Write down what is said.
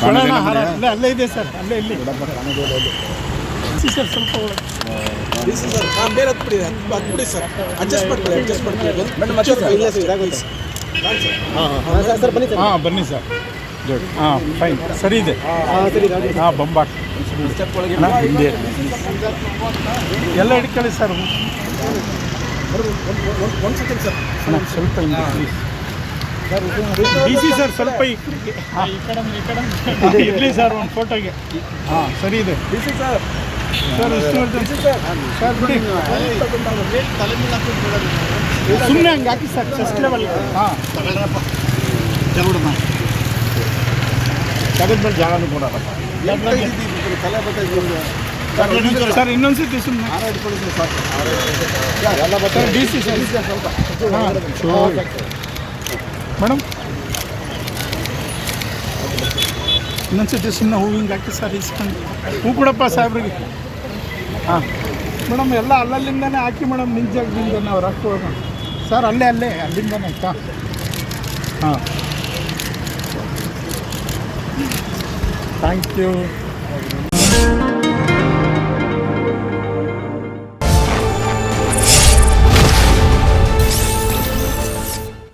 ಅಲ್ಲೇ ಅಲ್ಲೇ ಇದೆ ಸರ್ ಅಲ್ಲೇ ಇಲ್ಲಿ ಸರ್ ಸ್ವಲ್ಪ ಒಳಗೆ. ಬೇರೆ ಹತ್ಬಿಡಿ ಹತ್ಬಿಡಿ ಸರ್ ಅಡ್ಜಸ್ಟ್ ಮಾಡ್ಕೊಳ್ಳಿ ಅಡ್ಜಸ್ಟ್ ಮಾಡ್ಕೊಳ್ಳಿ ಸರ್ ಬನ್ನಿ ಹಾಂ ಬನ್ನಿ ಸರ್ ಹಾಂ ಫೈನ್ ಸರಿ ಇದೆ ಹಾಂ ಸರಿ ಹಾಂ ಬೊಂಬಾಟ್ ಹಿಂದೆ ಎಲ್ಲ ಹಿಡ್ಕೊಳ್ಳಿ ಸರ್ ಒಂದು ಸೆಕೆಂಡ್ ಸರ್ ಅಣ್ಣ, ಸ್ವಲ್ಪ ಹಿಂದೆ ಪ್ಲೀಸ್ ಡಿ ಸಿ ಸರ್ ಸ್ವಲ್ಪ ಇರ್ಲಿ ಸರ್ ಒಂದು ಫೋಟೋಗೆ. ಹಾಂ ಸರಿ ಇದೆ. ಸರ್. Sir Vishnuvardhan sir. ಬಿಡಿ. ಸುಮ್ಮನೆ ಹಂಗೆ ಹಾಕಿ ಸರ್ ಚೆಸ್ಟ್ ಲೆವೆಲ್ ಹಾಂ. ತೆಗೆದ್ಮೇಲೆ ಜಾಗನೂ ಕೊಡೋಣ ತಲೆ ಬಟ್ಟೆ ಸರ್ ಇನ್ನೊಂದ್ಸತಿ ಸುಮ್ಮನೆ ಸರ್ ಡಿ ಸಿ ಸರ್. ಹಾಂ. ಮೇಡಮ್? ಇನ್ನೊಂದ್ಸತಿ ಸುಮ್ಮನೆ ಹೂವಿಂಗೆ ಹಾಕಿ ಸರ್ ಇಸ್ಕೊಂಡು. ಹೂ ಕೊಡಪ್ಪ ಸಾಹೇಬ್ರಿಗೆ. ಹಾಂ. ಮೇಡಮ್, ಎಲ್ಲ ಅಲ್ಲಲ್ಲಿಂದನೇ ಹಾಕಿ ಮೇಡಮ್, ನಿಂಜ ಜಾಗದಿಂದ ನಾವು ಹಾಕುವಾಗ ಸರ್, ಅಲ್ಲೇ ಅಲ್ಲೇ, ಅಲ್ಲಿಂದನೇ ಆಯ್ತಾ? ಹಾಂ. Thank you